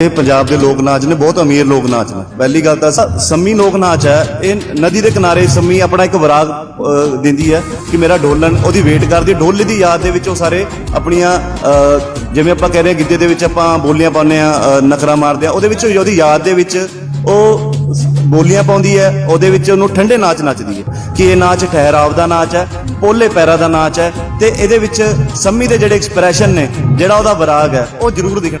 ਇਹ ਪੰਜਾਬ ਦੇ ਲੋਕ ਨਾਚ ਨੇ, ਬਹੁਤ ਅਮੀਰ ਲੋਕ ਨਾਚ ਨੇ। ਪਹਿਲੀ ਗੱਲ ਤਾਂ ਸੰਮੀ ਲੋਕ ਨਾਚ ਹੈ। ਇਹ ਨਦੀ ਦੇ ਕਿਨਾਰੇ ਸੰਮੀ ਆਪਣਾ ਇੱਕ ਵਿਰਾਗ ਦਿੰਦੀ ਹੈ ਕਿ ਮੇਰਾ ਢੋਲਣ ਉਹਦੀ ਵੇਟ ਕਰਦੀ ਹੈ। ਦੀ ਯਾਦ ਦੇ ਵਿੱਚ ਉਹ ਸਾਰੇ ਆਪਣੀਆਂ ਜਿਵੇਂ ਆਪਾਂ ਕਹਿ ਰਹੇ ਗਿੱਧੇ ਦੇ ਵਿੱਚ ਆਪਾਂ ਬੋਲੀਆਂ ਪਾਉਂਦੇ ਆ ਨਖਰਾ ਮਾਰਦੇ ਆ ਉਹਦੇ ਵਿੱਚ ਉਹਦੀ ਯਾਦ ਦੇ ਵਿੱਚ ਉਹ ਬੋਲੀਆਂ ਪਾਉਂਦੀ ਹੈ, ਉਹਦੇ ਵਿੱਚ ਉਹਨੂੰ ਠੰਡੇ ਨਾਚ ਨੱਚਦੀ ਹੈ ਕਿ ਇਹ ਨਾਚ ਠਹਿਰਾਵ ਦਾ ਨਾਚ ਹੈ, ਪੋਲੇ ਪੈਰਾ ਦਾ ਨਾਚ ਹੈ ਤੇ ਇਹਦੇ ਵਿੱਚ ਸੰਮੀ ਦੇ ਜਿਹੜੇ ਐਕਸਪ੍ਰੈਸ਼ਨ ਨੇ, ਜਿਹੜਾ ਉਹਦਾ ਵਿਰਾਗ ਹੈ, ਉਹ ਜ਼ਰੂਰ ਦਿਖਣ।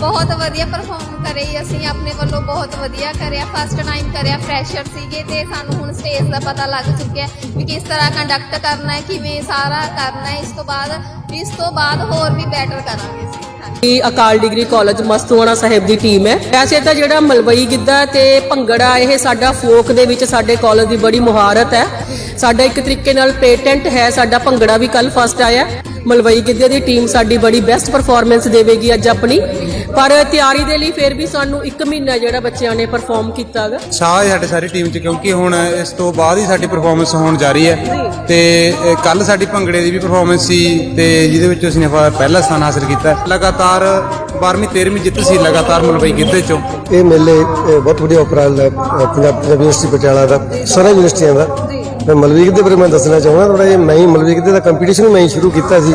ਬਹੁਤ ਵਧੀਆ ਪਰਫਾਰਮ ਕਰੇ ਅਸੀਂ, ਆਪਣੇ ਵੱਲੋਂ ਬਹੁਤ ਵਧੀਆ ਕਰਿਆ ਫਸਟ ਟਾਈਮ ਕਰਿਆ ਫਰੈਸ਼ਰ ਸੀਗੇ ਤੇ ਸਾਨੂੰ ਹੁਣ ਸਟੇਜ ਦਾ ਪਤਾ ਲੱਗ ਚੁੱਕਿਆ ਵੀ ਕਿਸ ਤਰ੍ਹਾਂ ਕੰਡਕਟ ਕਰਨਾ ਹੈ, ਕਿਵੇਂ ਸਾਰਾ ਕਰਨਾ ਹੈ, ਇਸ ਤੋਂ ਬਾਅਦ, ਇਸ ਤੋਂ ਬਾਅਦ ਹੋਰ ਵੀ ਬੈਟਰ ਕਰਾਂਗੇ ਅਸੀਂ। ਇਹ ਅਕਾਲ ਡਿਗਰੀ ਕਾਲਜ ਮਸਤੂਆਣਾ ਸਾਹਿਬ ਦੀ ਟੀਮ ਹੈ। ਵੈਸੇ ਤਾਂ ਜਿਹੜਾ ਮਲਵਈ ਗਿੱਧਾ ਤੇ ਭੰਗੜਾ, ਇਹ ਸਾਡਾ ਫੋਕ ਦੇ ਵਿੱਚ ਸਾਡੇ ਕਾਲਜ ਦੀ ਬੜੀ ਮੁਹਾਰਤ ਹੈ। ਸਾਡਾ ਇੱਕ ਤਰੀਕੇ ਨਾਲ ਪੇਟੈਂਟ ਹੈ, ਸਾਡਾ ਭੰਗੜਾ ਵੀ ਕੱਲ ਫਸਟ ਆਇਆ। ਮਲਵਈ ਗਿੱਧੇ ਦੀ ਟੀਮ ਸਾਡੀ ਬੜੀ ਬੈਸਟ ਪਰਫਾਰਮੈਂਸ ਦੇਵੇਗੀ ਅੱਜ ਆਪਣੀ। ਪਰ ਤਿਆਰੀ ਦੇ ਲਈ ਫਿਰ ਵੀ ਸਾਨੂੰ 1 ਮਹੀਨਾ ਜਿਹੜਾ ਬੱਚਿਆਂ ਨੇ ਪਰਫਾਰਮ ਕੀਤਾਗਾ। ਸਾਹ ਹੈ ਸਾਡੇ ਸਾਰੀ ਟੀਮ 'ਚ ਕਿਉਂਕਿ ਹੁਣ ਇਸ ਤੋਂ ਬਾਅਦ ਹੀ ਸਾਡੀ ਪਰਫਾਰਮੈਂਸ ਹੋਣ ਜਾ ਰਹੀ ਹੈ। ਤੇ ਕੱਲ ਸਾਡੀ ਭੰਗੜੇ ਦੀ ਵੀ ਪਰਫਾਰਮੈਂਸ ਸੀ ਤੇ ਜਿਹਦੇ ਵਿੱਚ ਅਸੀਂ ਪਹਿਲਾ ਸਥਾਨ ਹਾਸਲ ਕੀਤਾ। ਲਗਾਤਾਰ 12ਵੀਂ 13ਵੀਂ ਜਿੱਤ ਸੀ ਲਗਾਤਾਰ ਮਲਵਈ ਗਿੱਧੇ 'ਚੋਂ। ਇਹ ਮੇਲੇ ਬਹੁਤ ਵਧੀਆ ਉਪਰਾਲਾ ਹੈ ਅ, ਪੰਜਾਬ ਪੰਜਾਬ ਯੂਨੀਵਰਸਿਟੀ ਪਟਿਆਲਾ ਦਾ ਸਾਰਾ ਯੂਨੀਵਰਸਿਟੀਆਂ ਦਾ। ਮੈਂ ਮਲਵੀਕ ਦੇ ਬਾਰੇ ਮੈਂ ਦੱਸਣਾ ਚਾਹੁੰਦਾ ਥੋੜਾ ਜਿਹਾ ਮੈਂ ਹੀ ਮਲਵੀਕ ਦੇ ਦਾ ਕੰਪੀਟੀਸ਼ਨ ਮੈਂ ਹੀ ਸ਼ੁਰੂ ਕੀਤਾ ਸੀ।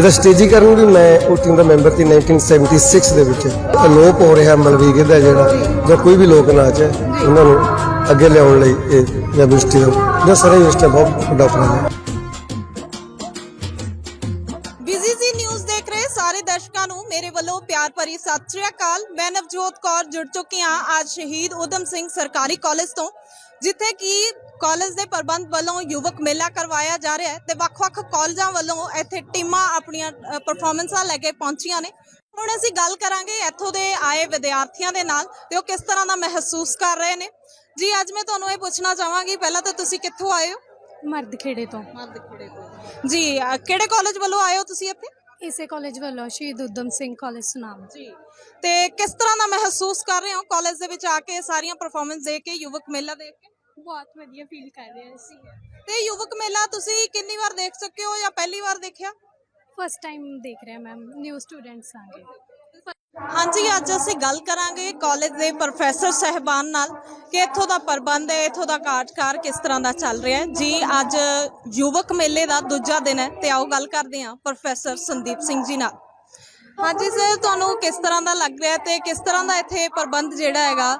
ਇਹਦਾ ਸਟੇਜੀਕਰਨ ਵੀ ਮੈਂ ਉਹ ਟੀਮ ਦਾ ਮੈਂਬਰ ਸੀ 1976 ਦੇ ਵਿੱਚ। ਅਲੋਪ ਹੋ ਰਿਹਾ ਮਲਵੀਕ ਦਾ ਜਿਹੜਾ, ਜਾਂ ਕੋਈ ਵੀ ਲੋਕ ਨਾਚ ਹੈ, ਉਹਨਾਂ ਨੂੰ ਅੱਗੇ ਲਿਆਉਣ ਲਈ ਇਹ ਯੂਨੀਵਰਸਿਟੀ ਦਾ, ਜਾਂ ਸਾਰਾ ਯੂਨੀਵਰਸਿਟੀ ਬਹੁਤ ਵੱਡਾ ਉਪਰਾਲਾ ਹੈ। ਬੀਜੀਸੀ ਨਿਊਜ਼ ਦੇਖ ਰਹੇ ਸਾਰੇ ਦਰਸ਼ਕਾਂ ਨੂੰ। ਮੇਰੇ ਵੱਲੋਂ ਪਿਆਰ ਭਰੀ ਸਤਿ ਸ਼੍ਰੀ ਅਕਾਲ। ਮੈਂ ਨਵਜੋਤ ਕੌਰ ਜੁੜ ਚੁੱਕੀ ਹਾਂ ਅੱਜ ਸ਼ਹੀਦ ਉਦਮ ਸਿੰਘ ਸਰਕਾਰੀ ਕਾਲਜ ਤੋਂ, ਜਿੱਥੇ ਕਿ ਕਾਲਜ ਦੇ ਪ੍ਰਬੰਧ ਵੱਲੋਂ ਯੁਵਕ ਮੇਲਾ ਕਰਵਾਇਆ ਜਾ ਰਿਹਾ ਹੈ ਤੇ ਵੱਖ-ਵੱਖ ਕਾਲਜਾਂ ਵੱਲੋਂ ਇੱਥੇ ਟੀਮਾਂ ਆਪਣੀਆਂ ਪਰਫਾਰਮੈਂਸਾਂ ਲੈ ਕੇ ਪਹੁੰਚੀਆਂ ਨੇ। ਹੁਣ ਅਸੀਂ ਗੱਲ ਕਰਾਂਗੇ ਇੱਥੋਂ ਦੇ ਆਏ ਵਿਦਿਆਰਥੀਆਂ ਦੇ ਨਾਲ ਤੇ ਉਹ ਕਿਸ ਤਰ੍ਹਾਂ ਦਾ ਮਹਿਸੂਸ ਕਰ ਰਹੇ ਨੇ। ਜੀ ਅੱਜ ਮੈਂ ਤੁਹਾਨੂੰ ਇਹ ਪੁੱਛਣਾ ਚਾਹਾਂਗੀ ਪਹਿਲਾਂ ਤਾਂ ਤੁਸੀਂ ਕਿੱਥੋਂ ਆਏ ਹੋ? ਮਰਦ ਖੇੜੇ ਤੋਂ। ਜੀ ਅ, ਕਿਹੜੇ ਕਾਲਜ ਵੱਲੋਂ ਆਏ ਹੋ ਤੁਸੀਂ ਇੱਥੇ? ਇਸੇ ਕਾਲਜ ਵੱਲੋਂ ਸ਼ਹੀਦ ਉਦਮ ਸਿੰਘ ਕਾਲਜ ਸੁਨਾਮ। ਜੀ ਤੇ ਕਿਸ ਤਰ੍ਹਾਂ ਦਾ ਮਹਿਸੂਸ ਕਰ ਰਹੇ ਹੋ ਕਾਲਜ ਦੇ ਵਿੱਚ ਆ ਕੇ ਸਾਰੀਆਂ ਪਰਫਾਰਮੈਂਸ ਦੇਖ ਕੇ ਯੁਵਕ ਮੇਲਾ ਦੇਖ ਕੇ? ਬਹੁਤ ਵਧੀਆ ਫੀਲ ਕਰ ਰਹੇ ਹਾਂ ਅਸੀਂ। ਤੇ ਯੁਵਕ ਮੇਲਾ ਤੁਸੀਂ ਕਿੰਨੀ ਵਾਰ ਦੇਖ ਚੁੱਕੇ ਹੋ ਜਾਂ ਪਹਿਲੀ ਵਾਰ ਦੇਖਿਆ? ਫਸਟ ਟਾਈਮ ਦੇਖ ਰਹੇ ਹਾਂ ਮੈਮ ਨਿਊ ਸਟੂਡੈਂਟਸ ਆਂਗੇ ਹਾਂਜੀ ਅੱਜ ਅਸੀਂ ਗੱਲ ਕਰਾਂਗੇ ਕਾਲਜ ਦੇ ਪ੍ਰੋਫੈਸਰ ਸਹਿਬਾਨ ਨਾਲ ਕਿ ਇੱਥੋਂ ਦਾ ਪ੍ਰਬੰਧ ਹੈ ਇੱਥੋਂ ਦਾ ਕਾਰਜਕਾਰ ਕਿਸ ਤਰ੍ਹਾਂ ਦਾ ਚੱਲ ਰਿਹਾ ਹੈ। ਜੀ ਅੱਜ ਯੁਵਕ ਮੇਲੇ ਦਾ ਦੂਜਾ ਦਿਨ ਹੈ ਤੇ ਆਓ ਗੱਲ ਕਰਦੇ ਹਾਂ ਪ੍ਰੋਫੈਸਰ ਸੰਦੀਪ ਸਿੰਘ ਜੀ ਨਾਲ। ਹਾਂਜੀ ਸਰ ਤੁਹਾਨੂੰ ਕਿਸ ਤਰ੍ਹਾਂ ਦਾ ਲੱਗ ਰਿਹਾ ਤੇ ਕਿਸ ਤਰ੍ਹਾਂ ਦਾ ਇੱਥੇ ਪ੍ਰਬੰਧ ਜਿਹੜਾ ਹੈਗਾ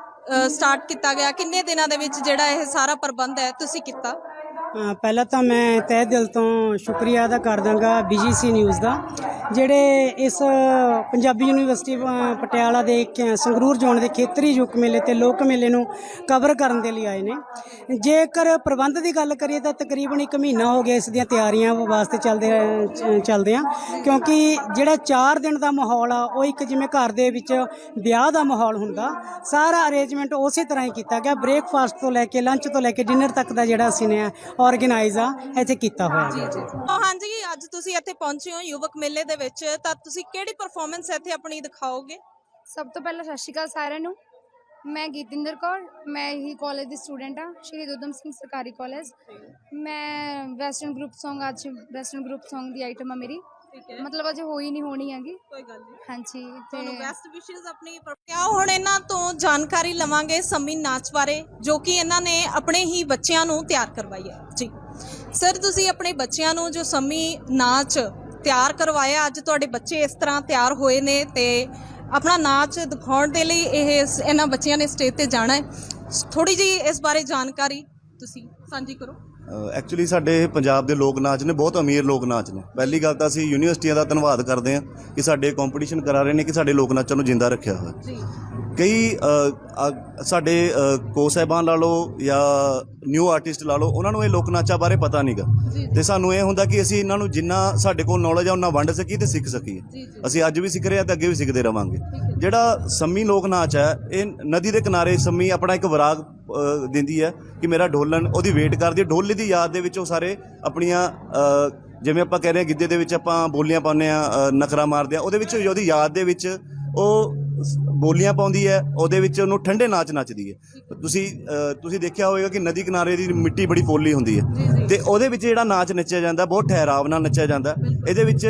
ਸਟਾਰਟ ਕੀਤਾ ਗਿਆ? ਕਿੰਨੇ ਦਿਨਾਂ ਦੇ ਵਿੱਚ ਜਿਹੜਾ ਇਹ ਸਾਰਾ ਪ੍ਰਬੰਧ ਹੈ, ਤੁਸੀਂ ਕੀਤਾ? ਪਹਿਲਾਂ ਤਾਂ ਮੈਂ ਤਹਿ ਦਿਲ ਤੋਂ ਸ਼ੁਕਰੀਆ ਅਦਾ ਕਰ ਦਾਂਗਾ BGC ਨਿਊਜ਼ ਦਾ। ਜਿਹੜੇ ਇਸ ਪੰਜਾਬੀ ਯੂਨੀਵਰਸਿਟੀ ਪਟਿਆਲਾ ਦੇ ਕ- ਸੰਗਰੂਰ ਜ਼ੋਨ ਦੇ ਖੇਤਰੀ ਯੁਵਕ ਮੇਲੇ ਤੇ ਲੋਕ ਮੇਲੇ ਨੂੰ ਕਵਰ ਕਰਨ ਦੇ ਲਈ ਆਏ ਨੇ। ਜੇਕਰ ਪ੍ਰਬੰਧ ਦੀ ਗੱਲ ਕਰੀਏ ਤਾਂ ਤਕਰੀਬਨ 1 ਮਹੀਨਾ ਹੋ ਗਿਆ ਇਸ ਦੀਆਂ ਤਿਆਰੀਆਂ ਵਾਸਤੇ ਚੱਲਦੇ ਚ- ਚੱਲਦੇ ਆ। ਕਿਉਂਕਿ ਜਿਹੜਾ 4 ਦਿਨ ਦਾ ਮਾਹੌਲ ਆ, ਉਹ ਇੱਕ ਜਿਵੇਂ ਘਰ ਦੇ ਵਿੱਚ ਵਿਆਹ ਦਾ ਮਾਹੌਲ ਹੁੰਦਾ, ਸਾਰਾ ਅਰੇਂਜਮੈਂਟ ਉਸੇ ਤਰ੍ਹਾਂ ਹੀ ਕੀਤਾ ਗਿਆ। ਬ੍ਰੇਕਫਾਸਟ ਤੋਂ ਲੈ ਕੇ ਲੰਚ ਤੋਂ ਲੈ ਕੇ ਡਿਨਰ ਤੱਕ ਦਾ ਜਿਹੜਾ ਅਸੀਂ ਨੇ ਆਰਗੇਨਾਈਜ਼ ਆ, ਇੱਥੇ ਕੀਤਾ ਹੋਇਆ। ਜੀ। ਹਾਂਜੀ, ਅੱਜ ਤੁਸੀਂ ਇੱਥੇ ਪਹੁੰਚੇ ਹੋ ਯੁਵਕ ਮੇਲੇ ਦੇ ਵਿੱਚ ਤਾਂ ਤੁਸੀਂ ਕਿਹੜੀ ਪਰਫਾਰਮੈਂਸ ਇੱਥੇ ਆਪਣੀ ਦਿਖਾਓਗੇ? ਸਭ ਤੋਂ ਪਹਿਲਾਂ ਸਤਿ ਸ਼੍ਰੀ ਅਕਾਲ ਸਾਰਿਆਂ ਨੂੰ। ਮੈਂ ਗੀਤਿੰਦਰ ਕੌਰ ਮੈਂ ਹੀ ਕਾਲਜ ਦੀ ਸਟੂਡੈਂਟ ਆ ਸ਼ਹੀਦ ਉਦਮ ਸਿੰਘ ਸਰਕਾਰੀ ਕਾਲਜ ਮੈਂ ਵੈਸਟਰਨ ਗਰੁੱਪ Song ਅੱਜ ਵੈਸਟਰਨ ਗਰੁੱਪ Song ਦੀ ਆਈਟਮ ਆ ਮੇਰੀ। ਮਤਲਬ ਅਜੇ ਹੋਈ ਨਹੀਂ ਹੋਣੀ ਹੈਗੀ। ਕੋਈ ਗੱਲ ਨਹੀਂ। ਹਾਂਜੀ ਤੁਹਾਨੂੰ ਬੈਸਟ ਵਿਸ਼ੇਸ ਆਪਣੀ ਕਿਆ ਹੁਣ ਇਹਨਾਂ ਤੋਂ ਜਾਣਕਾਰੀ ਲਵਾਂਗੇ ਸੰਮੀ ਨਾਚ ਬਾਰੇ ਜੋ ਕਿ ਇਹਨਾਂ ਨੇ ਆਪਣੇ ਹੀ ਬੱਚਿਆਂ ਨੂੰ ਤਿਆਰ ਕਰਵਾਈ ਹੈ। ਜੀ। ਸਰ ਤੁਸੀਂ ਆਪਣੇ ਬੱਚਿਆਂ ਨੂੰ ਜੋ ਸੰਮੀ ਨਾਚ ਤਿਆਰ ਕਰਵਾਇਆ। ਅੱਜ ਤੁਹਾਡੇ ਬੱਚੇ ਇਸ ਤਰ੍ਹਾਂ ਤਿਆਰ ਹੋਏ ਨੇ ਤੇ ਆਪਣਾ ਨਾਚ ਦਿਖਾਉਣ ਦੇ ਲਈ ਇਹ ਇਹਨਾਂ ਬੱਚਿਆਂ ਨੇ ਸਟੇਜ ਤੇ ਜਾਣਾ ਹੈ। ਥੋੜੀ ਜੀ ਇਸ ਬਾਰੇ ਜਾਣਕਾਰੀ ਤੁਸੀਂ ਸਾਂਝੀ ਕਰੋ। ਐਕਚੁਅਲੀ ਸਾਡੇ ਪੰਜਾਬ ਦੇ ਲੋਕ ਨਾਚ ਨੇ ਬਹੁਤ ਅਮੀਰ ਲੋਕ ਨਾਚ ਨੇ। ਪਹਿਲੀ ਗੱਲ ਤਾਂ ਅਸੀਂ ਯੂਨੀਵਰਸਿਟੀਆਂ ਦਾ ਧੰਨਵਾਦ ਕਰਦੇ ਹਾਂ ਕਿ ਸਾਡੇ ਕੰਪੀਟੀਸ਼ਨ ਕਰਾ ਰਹੇ ਨੇ ਕਿ ਸਾਡੇ ਲੋਕ ਨਾਚਾਂ ਨੂੰ ਜਿੰਦਾ ਰੱਖਿਆ ਹੋਇਆ। ਜੀ। ਕਈ ਸਾਡੇ ਕੋ ਸਾਹਿਬਾਨ ਲਾ ਲਓ ਜਾਂ ਨਿਊ ਆਰਟਿਸਟ ਲਾ ਲਓ ਉਹਨਾਂ ਨੂੰ ਇਹ ਲੋਕ ਨਾਚਾਂ ਬਾਰੇ ਪਤਾ ਨਹੀਂਗਾ ਤੇ ਸਾਨੂੰ ਇਹ ਹੁੰਦਾ ਕਿ ਅਸੀਂ ਇਹਨਾਂ ਨੂੰ ਜਿੰਨਾ ਸਾਡੇ ਕੋਲ ਨੌਲੇਜ ਆ ਉਹਨਾਂ ਵੰਡ ਸਕੀਏ ਤੇ ਸਿੱਖ ਸਕੀਏ। ਅਸੀਂ ਅੱਜ ਵੀ ਸਿੱਖ ਰਹੇ ਹਾਂ ਤੇ ਅੱਗੇ ਵੀ ਸਿੱਖਦੇ ਰਵਾਂਗੇ। ਜਿਹੜਾ ਸੰਮੀ ਲੋਕ ਨਾਚ ਹੈ ਇਹ ਨਦੀ ਦੇ ਕਿਨਾਰੇ ਸੰਮੀ ਆਪਣਾ ਇੱਕ ਵਿਰਾਗ ਦਿੰਦੀ ਹੈ ਕਿ ਮੇਰਾ ਢੋਲਣ ਉਹਦੀ ਵੇਟ ਕਰਦੀ ਹੈ। ਢੋਲੇ ਦੀ ਯਾਦ ਦੇ ਵਿੱਚ ਉਹ ਸਾਰੇ ਆਪਣੀਆਂ ਜਿਵੇਂ ਆਪਾਂ ਕਹਿ ਰਹੇ ਗਿੱਧੇ ਦੇ ਵਿੱਚ ਆਪਾਂ ਬੋਲੀਆਂ ਪਾਉਂਦੇ ਆ ਨਖਰਾ ਮਾਰਦੇ ਆ ਉਹਦੇ ਵਿੱਚ ਉਹਦੀ ਯਾਦ ਦੇ ਵਿੱਚ ਉਹ ਬੋਲੀਆਂ ਪਾਉਂਦੀ ਹੈ ਉਹਦੇ ਵਿੱਚ ਉਹਨੂੰ ਠੰਡੇ ਨਾਚ ਨੱਚਦੀ ਹੈ। ਤੁਸੀਂ ਤੁਸੀਂ ਦੇਖਿਆ ਹੋਵੇਗਾ ਕਿ ਨਦੀ ਕਿਨਾਰੇ ਦੀ ਮਿੱਟੀ ਬੜੀ ਪੋਲੀ ਹੁੰਦੀ ਹੈ। ਤੇ ਉਹਦੇ ਵਿੱਚ ਜਿਹੜਾ ਨਾਚ ਨੱਚਿਆ ਜਾਂਦਾ ਬਹੁਤ ਠਹਿਰਾਵ ਨਾਲ ਨੱਚਿਆ ਜਾਂਦਾ। ਇਹਦੇ ਵਿੱਚ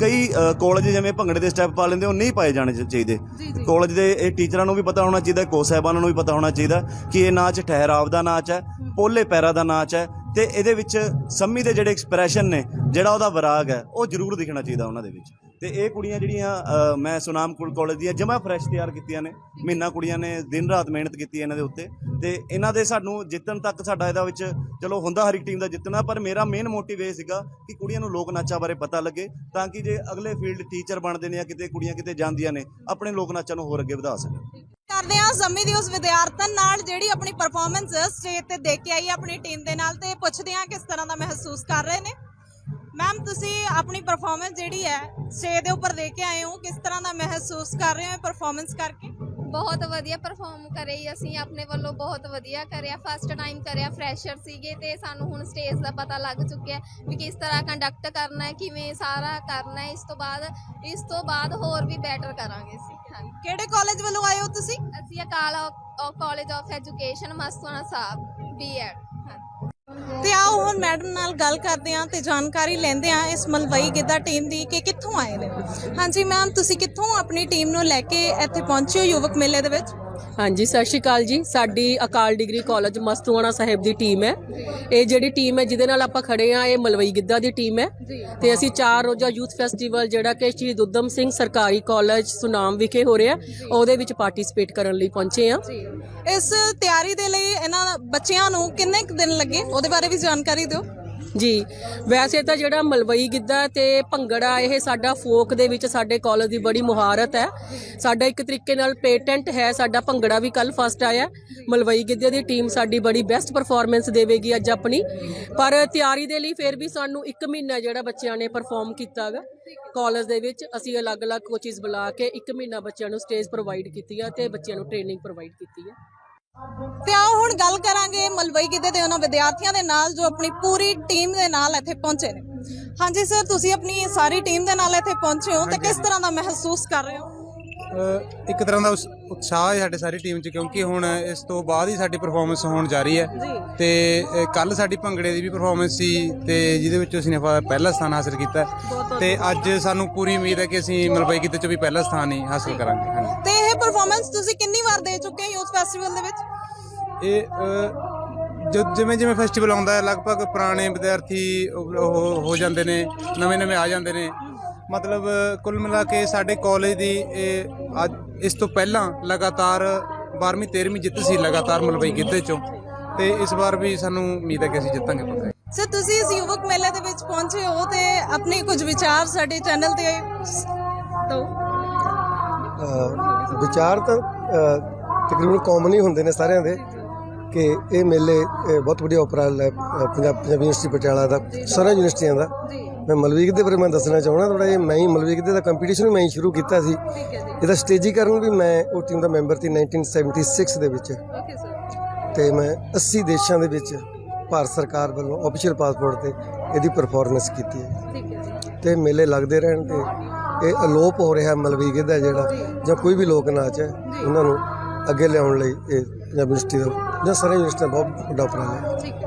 ਕਈ ਕਾਲਜ ਜਿਵੇਂ ਭੰਗੜੇ ਦੇ ਸਟੈਪ ਪਾ ਲੈਂਦੇ ਉਹ ਨਹੀਂ ਪਾਏ ਜਾਣੇ ਚਾਹੀਦੇ। ਕਾਲਜ ਦੇ ਇਹ ਟੀਚਰਾਂ ਨੂੰ ਵੀ ਪਤਾ ਹੋਣਾ ਚਾਹੀਦਾ ਕੋ ਸਾਹਿਬਾਨਾਂ ਨੂੰ ਵੀ ਪਤਾ ਹੋਣਾ ਚਾਹੀਦਾ ਕਿ ਇਹ ਨਾਚ ਠਹਿਰਾਵ ਦਾ ਨਾਚ ਹੈ ਪੋਲੇ ਪੈਰਾ ਦਾ ਨਾਚ ਹੈ। ਤੇ ਇਹਦੇ ਵਿੱਚ ਸੰਮੀ ਦੇ ਜਿਹੜੇ ਐਕਸਪ੍ਰੈਸ਼ਨ ਨੇ ਜਿਹੜਾ ਉਹਦਾ ਵਿਰਾਗ ਹੈ ਉਹ ਜ਼ਰੂਰ ਦਿਖਣਾ ਚਾਹੀਦਾ ਉਹਨਾਂ ਦੇ ਵਿੱਚ। ਤੇ ਇਹ ਕੁੜੀਆਂ ਜਿਹੜੀਆਂ ਅ, ਮੈਂ ਸੁਨਾਮ ਕੁਲ ਕਾਲਜ ਦੀਆਂ ਜਮਾ ਫਰੈਸ਼ ਤਿਆਰ ਕੀਤੀਆਂ ਨੇ। ਮਹੀਨਾ ਕੁੜੀਆਂ ਨੇ ਦਿਨ ਰਾਤ ਮਿਹਨਤ ਕੀਤੀ ਇਹਨਾਂ ਦੇ ਉੱਤੇ। ਤੇ ਇਹਨਾਂ ਦੇ ਸਾਨੂੰ ਜਿੱਤਣ ਤੱਕ ਸਾਡਾ ਇਹਦਾ ਵਿੱਚ ਚਲੋ ਹੁੰਦਾ ਹਰ ਇੱਕ ਟੀਮ ਦਾ ਜਿੱਤਣਾ ਪਰ ਮੇਰਾ ਮੇਨ ਮੋਟਿਵ ਇਹ ਸੀਗਾ ਕਿ ਕੁੜੀਆਂ ਨੂੰ ਲੋਕ ਨਾਚਾਂ ਬਾਰੇ ਪਤਾ ਲੱਗੇ ਤਾਂ ਕਿ ਜੇ ਅਗਲੇ ਫੀਲਡ ਟੀਚਰ ਬਣਦੇ ਨੇ ਜਾਂ ਕਿਤੇ ਕੁੜੀਆਂ ਕਿਤੇ ਜਾਂਦੀਆਂ ਨੇ ਆਪਣੇ ਲੋਕ ਨਾਚਾਂ ਨੂੰ ਹੋਰ ਅੱਗੇ ਵਧਾ ਸਕਣ। ਕਰਦੇ ਹਾਂ ਜ਼ਮੀ ਦੀ ਉਸ ਵਿਦਿਆਰਥਣ ਨਾਲ ਜਿਹੜੀ ਆਪਣੀ ਪਰਫਾਰਮੈਂਸ ਸਟੇਜ ਤੇ ਦੇ ਕੇ ਆਈ ਹੈ ਆਪਣੀ ਟੀਮ ਦੇ ਨਾਲ ਤੇ ਪੁੱਛਦੇ ਹਾਂ ਕਿਸ ਤਰ੍ਹਾਂ ਦਾ ਮਹਿਸੂਸ ਕਰ ਰਹੇ ਨੇ। ਮੈਮ ਤੁਸੀਂ ਆਪਣੀ ਪਰਫਾਰਮੈਂਸ ਜਿਹੜੀ ਹੈ ਸਟੇਜ ਦੇ ਉੱਪਰ ਦੇ ਕੇ ਆਏ ਹੋ ਕਿਸ ਤਰ੍ਹਾਂ ਦਾ ਮਹਿਸੂਸ ਕਰ ਰਹੇ ਹੋ ਪਰਫਾਰਮੈਂਸ ਕਰਕੇ? ਬਹੁਤ ਵਧੀਆ ਪਰਫਾਰਮ ਕਰੇ ਅਸੀਂ ਆਪਣੇ ਵੱਲੋਂ ਬਹੁਤ ਵਧੀਆ ਕਰਿਆ ਫਸਟ ਟਾਈਮ ਕਰਿਆ ਫਰੈਸ਼ਰ ਸੀਗੇ ਤੇ ਸਾਨੂੰ ਹੁਣ ਸਟੇਜ ਦਾ ਪਤਾ ਲੱਗ ਚੁੱਕਿਆ ਵੀ ਕਿਸ ਤਰ੍ਹਾਂ ਕੰਡਕਟ ਕਰਨਾ ਹੈ ਕਿਵੇਂ ਸਾਰਾ ਕਰਨਾ ਹੈ ਇਸ ਤੋਂ ਬਾਅਦ ਇਸ ਤੋਂ ਬਾਅਦ ਹੋਰ ਵੀ ਬੈਟਰ ਕਰਾਂਗੇ ਅਸੀਂ ਹਾਂਜੀ। ਕਿਹੜੇ ਕਾਲਜ ਵੱਲੋਂ ਆਏ ਹੋ ਤੁਸੀਂ? ਅਸੀਂ Akal college of education Mastuana Sahib B Ed ਆਓ ਹੁਣ ਮੈਡਮ ਨਾਲ ਗੱਲ ਕਰਦੇ ਹਾਂ ਤੇ ਜਾਣਕਾਰੀ ਲੈਂਦੇ ਹਾਂ ਇਸ ਮਲਵਈ ਗਿੱਧਾ ਟੀਮ ਦੀ ਕਿ ਕਿੱਥੋਂ ਆਏ ਨੇ। ਹਾਂਜੀ ਮੈਮ, ਤੁਸੀਂ ਕਿੱਥੋਂ ਆਪਣੀ ਟੀਮ ਨੂੰ ਲੈ ਕੇ ਇੱਥੇ ਪਹੁੰਚੇ ਹੋ ਯੁਵਕ ਮੇਲੇ ਦੇ ਵਿੱਚ? ਹਾਂਜੀ ਸਤਿ ਸ਼੍ਰੀ ਅਕਾਲ ਜੀ। ਸਾਡੀ ਅਕਾਲ ਡਿਗਰੀ ਕਾਲਜ ਮਸਤੂਆਣਾ ਸਾਹਿਬ ਦੀ ਟੀਮ ਹੈ। ਇਹ ਜਿਹੜੀ ਟੀਮ ਹੈ ਜਿਹਦੇ ਨਾਲ ਆਪਾਂ ਖੜੇ ਆ ਇਹ ਮਲਵਈ ਗਿੱਧਾ ਦੀ ਟੀਮ ਹੈ। ਤੇ ਅਸੀਂ ਚਾਰ ਰੋਜ਼ਾ ਯੂਥ ਫੈਸਟੀਵਲ ਜਿਹੜਾ ਕਿ ਸ਼ਹੀਦ ਉਦਮ ਸਿੰਘ ਸਰਕਾਰੀ ਕਾਲਜ ਸੁਨਾਮ ਵਿਖੇ ਹੋ ਰਿਹਾ ਉਹਦੇ ਵਿੱਚ ਪਾਰਟਿਸਿਪੇਟ ਕਰਨ ਲਈ ਪਹੁੰਚੇ ਆ ਇਸ ਤਿਆਰੀ ਦੇ ਲਈ ਇਹਨਾਂ ਬੱਚਿਆਂ ਨੂੰ ਕਿੰਨੇ ਦਿਨ ਲੱਗੇ? ਉਹਦੇ ਬਾਰੇ ਵੀ ਜਾਣਕਾਰੀ ਦਿਓ। ਜੀ। ਵੈਸੇ ਤਾਂ ਜਿਹੜਾ ਮਲਵਈ ਗਿੱਧਾ ਤੇ ਭੰਗੜਾ, ਇਹ ਸਾਡਾ ਫੋਕ ਦੇ ਵਿੱਚ ਸਾਡੇ ਕਾਲਜ ਦੀ ਬੜੀ ਮੁਹਾਰਤ ਹੈ। ਸਾਡਾ ਇੱਕ ਤਰੀਕੇ ਨਾਲ ਪੇਟੈਂਟ ਹੈ, ਸਾਡਾ ਭੰਗੜਾ ਵੀ ਕੱਲ ਫਸਟ ਆਇਆ। ਮਲਵਈ ਗਿੱਧੇ ਦੀ ਟੀਮ ਸਾਡੀ ਬੜੀ ਬੈਸਟ ਪਰਫਾਰਮੈਂਸ ਦੇਵੇਗੀ ਅੱਜ ਆਪਣੀ। ਪਰ ਤਿਆਰੀ ਦੇ ਲਈ ਫਿਰ ਵੀ ਸਾਨੂੰ 1 ਮਹੀਨਾ ਜਿਹੜਾ ਬੱਚਿਆਂ ਨੇ ਪਰਫਾਰਮ ਕੀਤਾਗਾ ਕਾਲਜ ਦੇ ਵਿੱਚ ਅਸੀਂ ਅਲੱਗ-ਅਲੱਗ ਕੋਚਿਸ ਬੁਲਾ ਕੇ 1 ਮਹੀਨਾ ਬੱਚਿਆਂ ਨੂੰ ਸਟੇਜ ਪ੍ਰੋਵਾਈਡ ਕੀਤੀ ਆ ਤੇ ਬੱਚਿਆਂ ਨੂੰ ਟ੍ਰੇਨਿੰਗ ਪ੍ਰੋਵਾਈਡ ਕੀਤੀ ਹੈ ਤੇ ਆਓ ਹੁਣ ਗੱਲ ਕਰਾਂਗੇ ਮਲਵਈ ਗਿੱਧੇ ਦੇ ਉਹਨਾਂ ਵਿਦਿਆਰਥੀਆਂ ਦੇ ਨਾਲ ਜੋ ਆਪਣੀ ਪੂਰੀ ਟੀਮ ਦੇ ਨਾਲ ਇੱਥੇ ਪਹੁੰਚੇ ਨੇ। ਹਾਂਜੀ ਸਰ ਤੁਸੀਂ ਆਪਣੀ ਸਾਰੀ ਟੀਮ ਦੇ ਨਾਲ ਇੱਥੇ ਪਹੁੰਚੇ ਹੋ ਤੇ ਕਿਸ ਤਰ੍ਹਾਂ ਦਾ ਮਹਿਸੂਸ ਕਰ ਰਹੇ ਹੋ? ਇੱਕ ਤਰ੍ਹਾਂ ਦਾ ਉਸ- ਉਤਸ਼ਾਹ ਹੈ ਸਾਡੇ ਸਾਰੀ ਟੀਮ 'ਚ ਕਿਉਂਕਿ ਹੁਣ ਇਸ ਤੋਂ ਬਾਅਦ ਹੀ ਸਾਡੀ ਪਰਫਾਰਮੈਂਸ ਹੋਣ ਜਾ ਰਹੀ ਹੈ। ਤੇ ਕੱਲ ਸਾਡੀ ਭੰਗੜੇ ਦੀ ਵੀ ਪਰਫਾਰਮੈਂਸ ਸੀ ਤੇ ਜਿਹਦੇ ਵਿੱਚ ਅਸੀਂ ਨੇ ਫ- ਪਹਿਲਾ ਸਥਾਨ ਹਾਸਲ ਕੀਤਾ। ਹੈ। ਤੇ ਅੱਜ ਸਾਨੂੰ ਪੂਰੀ ਉਮੀਦ ਹੈ ਕਿ ਅਸੀਂ ਮਲਬਈ ਗਿੱਧੇ 'ਚ ਵੀ ਪਹਿਲਾ ਸਥਾਨ ਹੀ ਹਾਸਲ ਕਰਾਂਗੇ। ਹਾਂਜੀ। ਤੇ ਇਹ ਪਰਫਾਰਮੈਂਸ ਤੁਸੀਂ ਕਿੰਨੀ ਦੇ ਚੁੱਕੇ ਯੂਥ ਫੈਸਟੀਵਲ ਦੇ ਵਿੱਚ? ਇਹ ਜਦ ਜਿਵੇਂ ਜਿਵੇਂ ਫੈਸਟੀਵਲ ਆਉਂਦਾ ਹੈ ਲਗਭਗ ਪੁਰਾਣੇ ਵਿਦਿਆਰਥੀ ਹੋ ਜਾਂਦੇ ਨੇ ਨਵੇਂ ਨਵੇਂ ਆ ਜਾਂਦੇ ਨੇ। ਮਤਲਬ ਕੁੱਲ ਮਿਲਾ ਕੇ ਸਾਡੇ ਕਾਲਜ ਦੀ ਇਹ ਅੱਜ ਇਸ ਤੋਂ ਪਹਿਲਾਂ ਲਗਾਤਾਰ 12ਵੀਂ 13ਵੀਂ ਜਿੱਤ ਸੀ ਲਗਾਤਾਰ ਮਲਵਈ ਗਿੱਧੇ ਚੋਂ। ਤੇ ਇਸ ਵਾਰ ਵੀ ਸਾਨੂੰ ਉਮੀਦ ਹੈ ਕਿ ਅਸੀਂ ਜਿੱਤਾਂਗੇ ਪੱਕਾ। ਸਰ ਤੁਸੀਂ ਇਸ ਯੁਵਕ ਮੇਲੇ ਦੇ ਵਿੱਚ ਪਹੁੰਚੇ ਹੋ ਤੇ ਆਪਣੇ ਕੁਝ ਵਿਚਾਰ ਸਾਡੇ ਚੈਨਲ ਤੇ ਦੋ। ਵਿਚਾਰ ਤਾਂ ਤਕਰੀਬਨ ਕਾਮਨ ਹੀ ਹੁੰਦੇ ਨੇ ਸਾਰਿਆਂ ਦੇ ਕਿ ਇਹ ਮੇਲੇ ਇਹ ਬਹੁਤ ਵਧੀਆ ਉਪਰਾਲਾ ਹੈ ਪੰਜਾਬ ਪੰਜਾਬ ਯੂਨੀਵਰਸਿਟੀ ਪਟਿਆਲਾ ਦਾ ਸਾਰੀਆਂ ਯੂਨੀਵਰਸਿਟੀਆਂ ਦਾ। ਮੈਂ ਮਲਵੀ ਗਿੱਧੇ ਬਾਰੇ ਮੈਂ ਦੱਸਣਾ ਚਾਹੁੰਦਾ ਥੋੜਾ ਜਿਹਾ ਮੈਂ ਹੀ ਮਲਵੀ ਗਿੱਧੇ ਦਾ ਕੰਪੀਟੀਸ਼ਨ ਮੈਂ ਹੀ ਸ਼ੁਰੂ ਕੀਤਾ ਸੀ। ਇਹਦਾ ਸਟੇਜੀਕਰਨ ਵੀ ਮੈਂ ਉਹ ਟੀਮ ਦਾ ਮੈਂਬਰ ਸੀ 1976 ਦੇ ਵਿੱਚ। ਸਰ ਤੇ ਮੈਂ 80 ਦੇਸ਼ਾਂ ਦੇ ਵਿੱਚ ਭਾਰਤ ਸਰਕਾਰ ਵੱਲੋਂ ਆਫੀਸ਼ੀਅਲ ਪਾਸਪੋਰਟ ਤੇ ਇਹਦੀ ਪਰਫਾਰਮੈਂਸ ਕੀਤੀ ਹੈ। ਤੇ ਮੇਲੇ ਲੱਗਦੇ ਰਹਿਣ ਤੇ ਇਹ ਅਲੋਪ ਹੋ ਰਿਹਾ ਮਲਵਈ ਗਿੱਧਾ ਜਿਹੜਾ ਜਾਂ। ਕੋਈ ਵੀ ਲੋਕ ਨਾਚ ਹੈ ਉਹਨਾਂ ਨੂੰ ਅੱਗੇ ਲਿਆਉਣ ਲਈ ਇਹ ਪੰਜਾਬ ਯੂਨੀਵਰਸਿਟੀ ਦਾ ਜਾਂ ਸਾਰੇ ਯੂਨੀਵਰਸਿਟੀ ਦਾ ਬਹੁਤ ਵੱਡਾ ਉਪਰਾਲਾ ਹੈ।